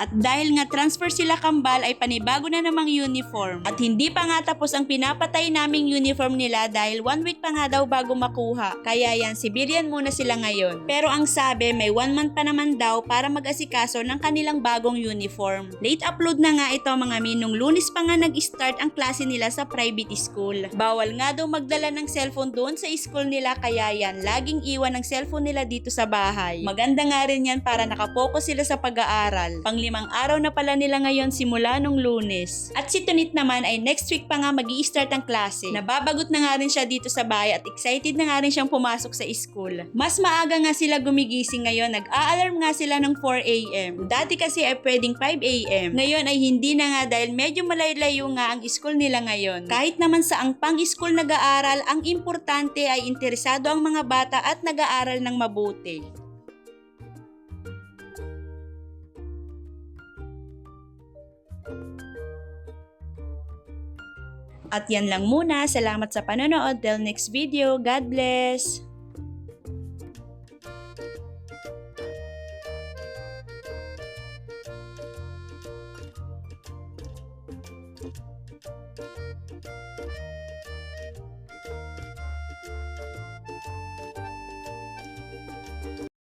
At dahil nga transfer sila kambal ay panibago na namang uniform. At hindi pa nga tapos ang pinapatay naming uniform nila dahil one week pa nga daw bago makuha. Kaya yan, civilian muna sila ngayon. Pero ang sabi, may one month pa naman daw para mag-asikaso ng kanilang bagong uniform. Late upload na nga ito mga minong lunis pa nga nag-start ang klase nila sa private school. Bawal nga daw magdala ng cellphone doon sa school nila kaya yan, laging iwan ng cellphone nila dito sa bahay. Maganda nga rin yan para nakapokus sila sa pag-aaral. Panglimang araw na pala nila ngayon simula nung lunes. At si Tunit naman ay next week pa nga mag start ang klase. Nababagot na nga rin siya dito sa bahay at excited na nga rin siyang pumasok sa school. Mas maaga nga sila gumigising ngayon, nag-a-alarm nga sila ng 4 a.m. Dati kasi ay pwedeng 5 a.m. Ngayon ay hindi na nga dahil medyo malayo nga ang school nila ngayon. Kahit naman sa ang pang-school nag-aaral, ang importante ay interesado ang mga bata at nag-aaral ng mabuti. At yan lang muna. Salamat sa panonood. Till next video. God bless!